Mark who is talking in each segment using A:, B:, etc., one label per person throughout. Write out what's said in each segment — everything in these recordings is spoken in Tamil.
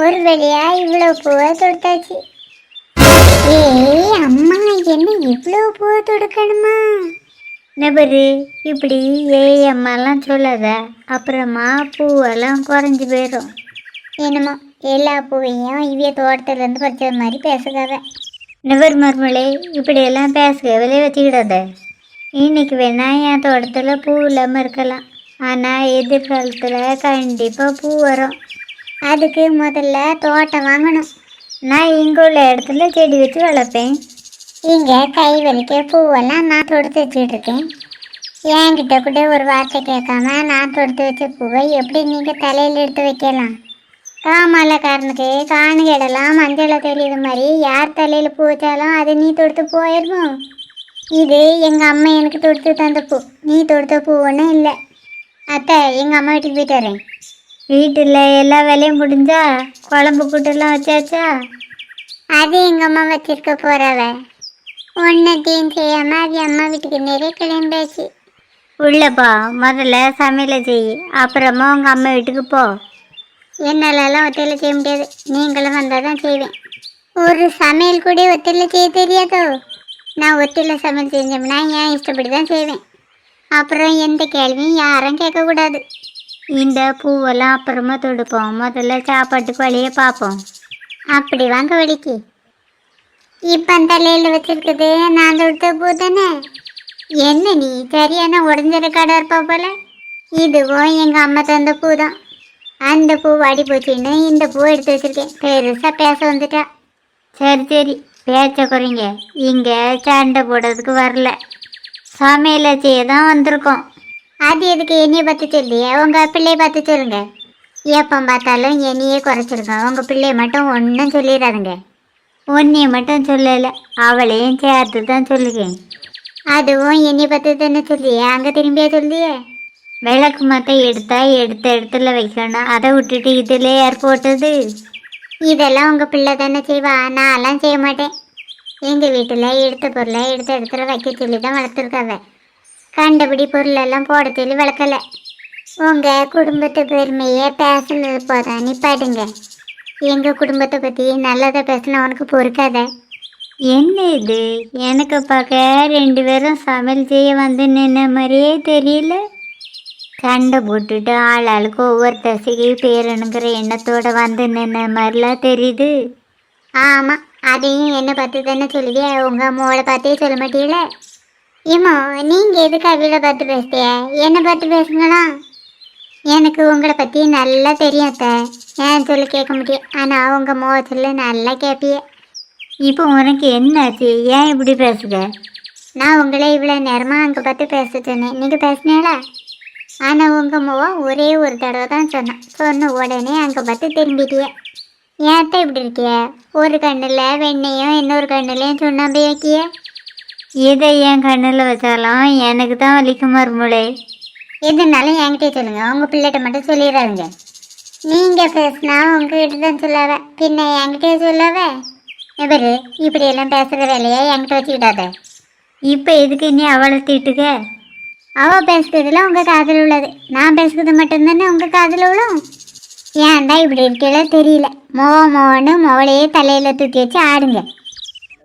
A: ஒரு வழியா இவ்வளோ பூவை தொடுத்தாச்சு ஏய் அம்மா என்ன இவ்வளோ பூவை தொடுக்கணுமா? நபரு இப்படி ஏய் அம்மாலாம் சொல்லாத. அப்புறமா பூவெல்லாம் குறைஞ்சி போயிடும் என்னமோ எல்லா பூவையும் இவ்விய தோட்டத்துலேருந்து பறிச்சது மாதிரி பேசுகாத நபர் மருமலை இப்படியெல்லாம் பேசுகவிலே வச்சுக்கிடாத. இன்னைக்கு வேணா என் தோட்டத்தில் பூ இல்லாமல் இருக்கலாம். ஆனால் எதிர்காலத்தில் கண்டிப்பாக பூ வரும். அதுக்கு முதல்ல தோட்டம் வாங்கணும். நான் இங்கே உள்ள இடத்துல செடி வச்சு வளர்ப்பேன். இங்கே கை வலிக்க பூவெல்லாம் நான் தொடுத்து வச்சுட்டு இருக்கேன் என்கிட்ட கூட ஒரு வார்த்தை கேட்காம நான் தொடுத்து வச்ச பூவை எப்படி நீங்கள் தலையில் எடுத்து வைக்கலாம்? காமாலக்காரனுக்கு காணுகடலாம் மஞ்சளை தெரியுது மாதிரி யார் தலையில் பூ வச்சாலும் அது நீ தொடுத்து போயிடுமோ இது எங்கள் அம்மா எனக்கு தொடுத்து தந்த பூ. நீ தொடுத்த பூ ஒன்றும் இல்லை. அத்தை எங்கள் அம்மா வீட்டுக்கு போயிட்டு வரேன். வீட்டில் எல்லா வேலையும் முடிஞ்சா குழம்பு கூட்டெல்லாம் வச்சாச்சா? அது எங்கள் அம்மா வச்சிருக்க போறவ. ஒன்னத்தையும் செய்யாம அது அம்மா வீட்டுக்கு நிறைய கிளம்பியாச்சு. உள்ளப்பா முதல்ல சமையலை செய் அப்புறமா உங்கள் அம்மா வீட்டுக்கு போ. என்னாலலாம் ஒத்தையில் செய்ய முடியாது. நீங்களும் வந்தால் தான் செய்வேன். ஒரு சமையல் கூட ஒத்தையில் செய்ய தெரியாதோ? நான் ஒத்தையில் சமையல் செஞ்சோம்னா ஏன் இஷ்டப்படி தான் செய்வேன்? அப்புறம் எந்த கேள்வியும் யாரும் கேட்கக்கூடாது. இந்த பூவெல்லாம் அப்புறமா தொடுப்போம். முதல்ல சாப்பாட்டுக்கு வழியே பார்ப்போம். அப்படி வாங்க வடிக்கு இப்போ தலையில் வச்சிருக்குது நான் தொடுத்த பூ தானே? என்ன நீ சரியான உடஞ்சிற கடை இருப்பா போல? இதுவும் எங்கள் அம்மா தந்த பூ தான் அந்த பூ வாடி போச்சுன்னு இந்த பூ எடுத்து வச்சிருக்கேன். பெருசாக பேச வந்துட்டா. சரி சரி. பேச்ச குறைங்க. இங்கே சண்டை போடுறதுக்கு வரல. சமையலை செய்ய தான் வந்திருக்கோம். அது எதுக்கு என்னைய பார்த்து சொல்லியே? உங்கள் பிள்ளைய பார்த்து சொல்லுங்க. எப்போ பார்த்தாலும் என்னையே குறைச்சிருங்க. உங்கள் பிள்ளைய மட்டும் ஒன்றும் சொல்லிடாதுங்க. உன்னைய மட்டும் சொல்லலை. அவளையும் சேர்த்து தான் சொல்லுவேன் அதுவும் என்னை பார்த்து தானே சொல்லியே? அங்கே திரும்பியே சொல்லியே? விளக்கு மத்த எடுத்தா எடுத்த இடத்துல வைக்கணும். அதை விட்டுட்டு இதில் யார் போட்டது? இதெல்லாம் உங்கள் பிள்ளை தானே செய்வா. நான்லாம் செய்ய மாட்டேன். எங்கள் வீட்டில் எடுத்த பொருளை எடுத்த இடத்துல வைக்க சொல்லி தான் வளர்த்துருக்காவ. கண்டபடி பொருளெல்லாம் போட சொல்லி வளர்க்கல உங்கள் குடும்பத்து பெருமையை பேசுனது போதான் நிப்பாட்டுங்க எங்கள் குடும்பத்தை பற்றி நல்லதை பேசினா உனக்கு பொறுக்காத. என்ன இது? எனக்கு பார்க்க ரெண்டு பேரும் சமையல் செய்ய வந்து நின்ன மாதிரியே தெரியல. கண்டை போட்டுட்டு ஆள் ஆளுக்கு ஒவ்வொரு தசைக்கு பேரனுங்கிற எண்ணத்தோட வந்து நின்ன மாதிரிலாம் தெரியுது. ஆமாம் அதையும் என்ன பார்த்து தானே சொல்லுவியா? உங்கள் மூளை பார்த்தே சொல்ல மாட்டீங்களே? ஏமா நீங்கள் எதுக்கு அவில பார்த்து பேசுறிய என்னை பார்த்து பேசுங்களா எனக்கு உங்களை பற்றி நல்லா தெரியும் அத்தை. ஏன் சொல்லி கேட்க முடியும். ஆனால் உங்கள் முகத்தில் நல்லா கேட்பிய இப்போ உனக்கு என்னாச்சு? ஏன் இப்படி பேசுக நான் உங்களை இவ்வளோ நேரமாக அங்கே பார்த்து பேச சொன்னேன் நீங்கள் பேசுனீங்களா? ஆனால் உங்கள் முகம் ஒரே ஒரு தடவை தான் சொன்னேன். சொன்ன உடனே அங்கே பார்த்து திரும்பிட்டிய. ஏன்ட்ட இப்படி இருக்கிய? ஒரு கண்ணில் வெண்ணையும் இன்னொரு கண்ணுலையும் சுண்ணாம்பு வைக்கிய இதை என் கண்ணில் வச்சாலும் எனக்கு தான் வலிக்கும் மறுமொழி எதுனாலும் என்கிட்ட சொல்லுங்க. உங்கள் பிள்ளைகிட்ட மட்டும் சொல்லிடாதுங்க. நீங்கள் பேசினா உங்ககிட்ட தான் சொல்லாவ பின்ன என்கிட்ட சொல்லாவ இவரு இப்படியெல்லாம் பேசுகிற வேலையை என்கிட்ட வச்சுக்கிட்டாத. இப்போ எதுக்கு நீ அவளை திட்டுக்க? அவள் பேசுறதுல உங்கள் காதில் உள்ளது. நான் பேசுறது மட்டும்தானே உங்கள் காதில் உள்ளோம் ஏன்டா இப்படி இருக்கல தெரியல. மோ மோன்னு மோளையே தலையில் தூக்கி வச்சு ஆடுங்க.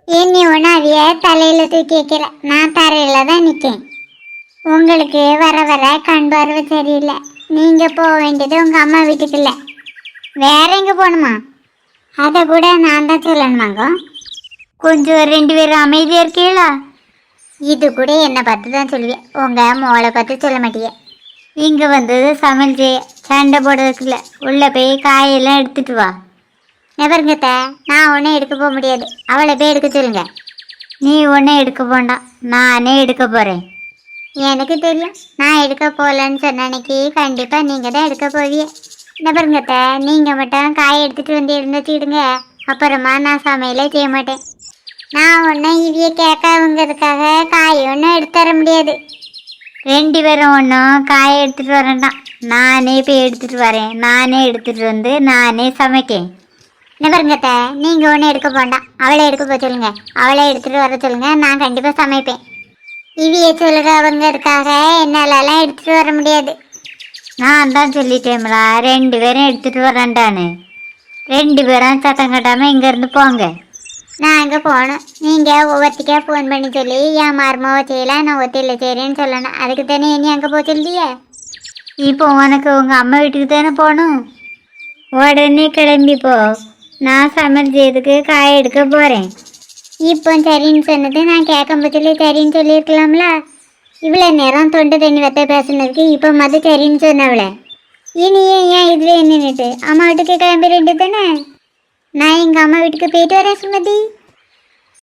A: என்னை ஒன்று தலையில் தூக்கி வைக்கல நான் தரையில் தான் நிற்கேன் உங்களுக்கு வர வர கண் பார்வை சரியில்லை. நீங்கள் போக வேண்டியது உங்கள் அம்மா வீட்டுக்கு இல்லை வேற எங்கே போகணுமா? அதை கூட நான் தான் சொல்லணுமாங்க கொஞ்சம் ரெண்டு பேரும் அமைதியாக இருக்கீங்களா இது கூட என்னை பார்த்து தான் சொல்லுவேன் உங்கள் மோளை பார்த்து சொல்ல மாட்டீங்க இங்கே வந்தது சமையல் செய்ய. சண்டை போடுறதுக்கு இல்லை உள்ளே போய் காயெல்லாம் எடுத்துட்டு வா. நெபருங்கத்த நான் ஒன்றும் எடுக்க போக முடியாது. அவளை போய் எடுக்க சொல்லுங்க. நீ ஒன்றே எடுக்க போண்டாம் நானே எடுக்க போகிறேன் எனக்கு தெரியும். நான் எடுக்க போகலன்னு சொன்ன அன்னைக்கு கண்டிப்பாக நீங்கள் தான் எடுக்க போவிய நெபருங்கத்த நீங்கள் மட்டும் காய் எடுத்துகிட்டு வந்து இருந்துச்சுடுங்க அப்புறமா நான் சமையலே செய்ய மாட்டேன். நான் ஒன்றும் இவிய கேட்காதுங்கிறதுக்காக காய் ஒன்றும் எடுத்து தர முடியாது. ரெண்டு பேரும் ஒன்றும் காயை எடுத்துகிட்டு வரேன்டா நானே போய் எடுத்துகிட்டு வரேன். நானே எடுத்துகிட்டு வந்து நானே சமைக்கேன். என்ன பாருங்கத்த நீங்கள் ஒன்றும் எடுக்க வேண்டாம். அவளே எடுக்க போக சொல்லுங்க. அவளே எடுத்துகிட்டு வர சொல்லுங்க. நான் கண்டிப்பாக சமைப்பேன். இவிய சொல்கிறவங்கிறதுக்காக என்னாலலாம் எடுத்துகிட்டு வர முடியாது. நான் தான் சொல்லிட்டேன்ல ரெண்டு பேரும் எடுத்துகிட்டு வரேன்டானு ரெண்டு பேரும் சத்தம் கட்டாமல் இங்கேருந்து போங்க. நான் அங்கே போகணும். நீங்கள் ஒவ்வொருத்திக்கா ஃபோன் பண்ணி சொல்லி என் மருமாவை செய்யலாம் நான் ஒத்தையில் செய்கிறேன்னு சொல்லணும். அதுக்கு தானே இனி அங்கே போக சொல்லியே? இப்போ உனக்கு உங்கள் அம்மா வீட்டுக்கு தானே போகணும்? உடனே கிளம்பி போ. நான் சமையல் செய்யறதுக்கு காய எடுக்க போகிறேன் இப்போ சரின்னு சொன்னது நான் கேட்கும் பட்சத்தில் சரின்னு சொல்லியிருக்கலாம்ல? இவ்வளோ நேரம் தொண்டை தண்ணி வத்த பேசுனதுக்கு இப்போ மது சரின்னு சொன்னவளே. இனி ஏன் ஏன் இதில் நின்றுட்டு அம்மா வீட்டுக்கு கிளம்பி ரெண்டு தானே? நான் எங்கள் அம்மா வீட்டுக்கு போயிட்டு வரேன் சுமதி.